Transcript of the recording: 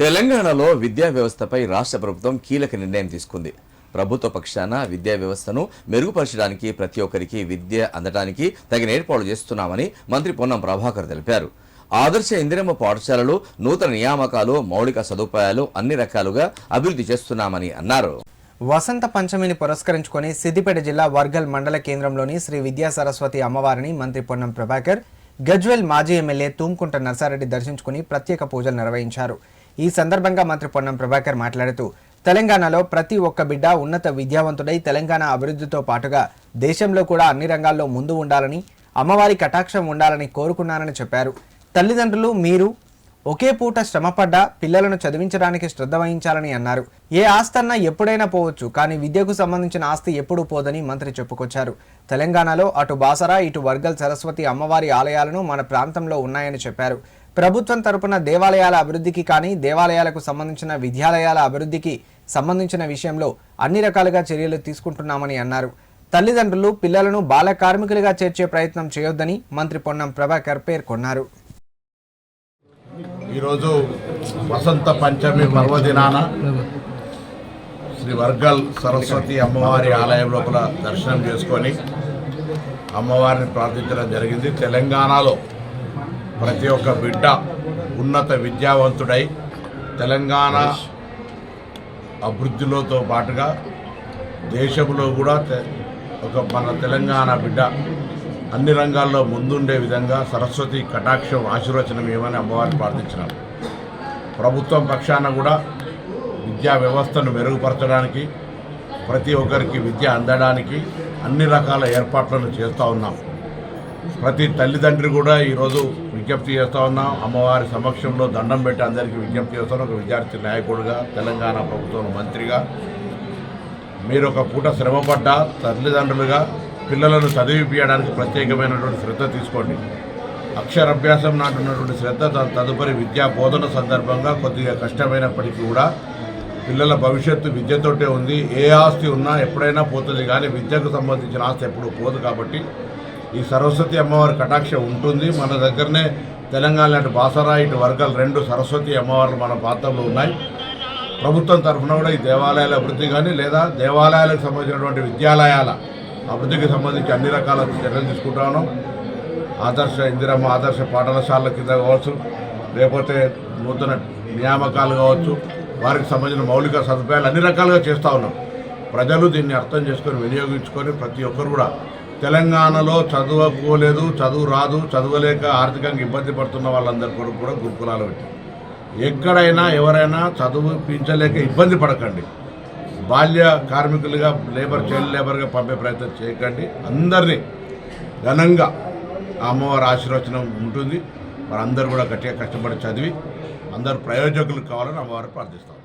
తెలంగాణలో విద్యా వ్యవస్థపై రాష్ట్ర ప్రభుత్వం కీలక నిర్ణయం తీసుకుంది. ప్రభుత్వ పక్షాన విద్యా వ్యవస్థను మెరుగుపరచడానికి ప్రతి ఒక్కరికి విద్య అందడానికి తగిన ఏర్పాట్లు చేస్తున్నామని మంత్రి పొన్నం ప్రభాకర్ తెలిపారు. ఆదర్శ ఇందిరమ్మ పాఠశాలలు నూతన నియామకాలు మౌలిక సదుపాయాలు అన్ని రకాలుగా అభివృద్ధి చేస్తున్నామని అన్నారు. వసంత పంచమిని పురస్కరించుకొని సిద్దిపేట జిల్లా వర్గల్ మండల కేంద్రంలోని శ్రీ విద్యా సరస్వతి అమ్మవారిని మంత్రి పొన్నం ప్రభాకర్ గజ్వెల్ మాజీ ఎమ్మెల్యే తూంకుంట నర్సారెడ్డి దర్శించుకుని ప్రత్యేక పూజలు నిర్వహించారు. ఈ సందర్భంగా మంత్రి పొన్నం ప్రభాకర్ మాట్లాడుతూ తెలంగాణలో ప్రతి ఒక్క బిడ్డ ఉన్నత విద్యావంతుడై తెలంగాణ అభివృద్ధితో పాటుగా దేశంలో కూడా అన్ని రంగాల్లో ముందు ఉండాలని అమ్మవారి కటాక్షం ఉండాలని కోరుకున్నానని చెప్పారు. తల్లిదండ్రులు మీరు ఒకే పూట శ్రమపడ్డా పిల్లలను చదివించడానికి శ్రద్ధ వహించాలని అన్నారు. ఏ ఆస్తన్నా ఎప్పుడైనా పోవచ్చు కానీ విద్యకు సంబంధించిన ఆస్తి ఎప్పుడూ పోదని మంత్రి చెప్పుకొచ్చారు. తెలంగాణలో అటు బాసరా ఇటు వర్గల్ సరస్వతి అమ్మవారి ఆలయాలను మన ప్రాంతంలో ఉన్నాయని చెప్పారు. ప్రభుత్వం తరపున దేవాలయాల అభివృద్ధికి కానీ దేవాలయాలకు సంబంధించిన విద్యాలయాల అభివృద్ధికి సంబంధించిన విషయంలో అన్ని రకాలుగా చర్యలు తీసుకుంటున్నామని అన్నారు. తల్లిదండ్రులు పిల్లలను బాల కార్మికులుగా చేర్చే ప్రయత్నం చేయొద్దని మంత్రి పొన్నం ప్రభాకర్ పేర్కొన్నారు. ఈరోజు వసంత పంచమి పర్వదినాన శ్రీ వర్గల్ సరస్వతి అమ్మవారి ఆలయం లోపల దర్శనం చేసుకొని అమ్మవారిని ప్రార్థించడం జరిగింది. తెలంగాణలో ప్రతి ఒక్క బిడ్డ ఉన్నత విద్యావంతుడై తెలంగాణ అభివృద్ధిలోతో పాటుగా దేశంలో కూడా ఒక మన తెలంగాణ బిడ్డ అన్ని రంగాల్లో ముందుండే విధంగా సరస్వతి కటాక్షం ఆశీర్వచనం ఏమని అమ్మవారిని ప్రార్థించినాం ప్రభుత్వం పక్షాన కూడా విద్యా వ్యవస్థను మెరుగుపరచడానికి ప్రతి ఒక్కరికి విద్య అందడానికి అన్ని రకాల ఏర్పాట్లను చేస్తూ ఉన్నాం. ప్రతి తల్లిదండ్రి కూడా ఈరోజు విజ్ఞప్తి చేస్తూ ఉన్నాం. అమ్మవారి సమక్షంలో దండం పెట్టి అందరికీ విజ్ఞప్తి చేస్తాను. ఒక విద్యార్థి నాయకుడిగా తెలంగాణ ప్రభుత్వం మంత్రిగా. మీరు ఒక పూట శ్రమపడ్డ తల్లిదండ్రులుగా పిల్లలను చదివిపించడానికి ప్రత్యేకమైనటువంటి శ్రద్ధ తీసుకోండి. అక్షరాభ్యాసం నాటున్నటువంటి శ్రద్ధ తదుపరి విద్యా బోధన సందర్భంగా కొద్దిగా కష్టమైనప్పటికీ కూడా పిల్లల భవిష్యత్తు విద్యతోటే ఉంది. ఏ ఆస్తి ఉన్నా ఎప్పుడైనా పోతుంది. కానీ విద్యకు సంబంధించిన ఆస్తి ఎప్పుడు పోదు కాబట్టి ఈ సరస్వతి అమ్మవారి కటాక్ష ఉంటుంది. మన దగ్గరనే తెలంగాణ లాంటి బాసరా ఇటు వర్గాలు రెండు సరస్వతి అమ్మవార్లు మన ప్రాంతంలో ఉన్నాయి. ప్రభుత్వం తరఫున కూడా ఈ దేవాలయాల అభివృద్ధి కానీ లేదా దేవాలయాలకు సంబంధించినటువంటి విద్యాలయాల అభివృద్ధికి సంబంధించి అన్ని రకాల చర్యలు తీసుకుంటాను ఆదర్శ ఇందిరమ్మ ఆదర్శ పాఠశాలల కింద కావచ్చు లేకపోతే నూతన నియామకాలు కావచ్చు వారికి సంబంధించిన మౌలిక సదుపాయాలు అన్ని రకాలుగా చేస్తూ ఉన్నాం. ప్రజలు దీన్ని అర్థం చేసుకొని వినియోగించుకొని ప్రతి ఒక్కరు కూడా తెలంగాణలో చదువుకోలేదు చదువు రాదు చదవలేక ఆర్థికంగా ఇబ్బంది పడుతున్న వాళ్ళందరి కొరకు కూడా గురుకులాలు పెట్టి. ఎక్కడైనా ఎవరైనా చదువు చదువుపించలేక ఇబ్బంది పడకండి. బాల్య కార్మికులుగా లేబర్ చైల్డ్ లేబర్గా పంపే ప్రయత్నం చేయకండి. అందరినీ ఘనంగా అమ్మవారి ఆశీర్వచనం ఉంటుంది. వారందరూ కూడా గట్టిగా కష్టపడి చదివి అందరు ప్రయోజకులు కావాలని అమ్మవారు ప్రార్థిస్తాం.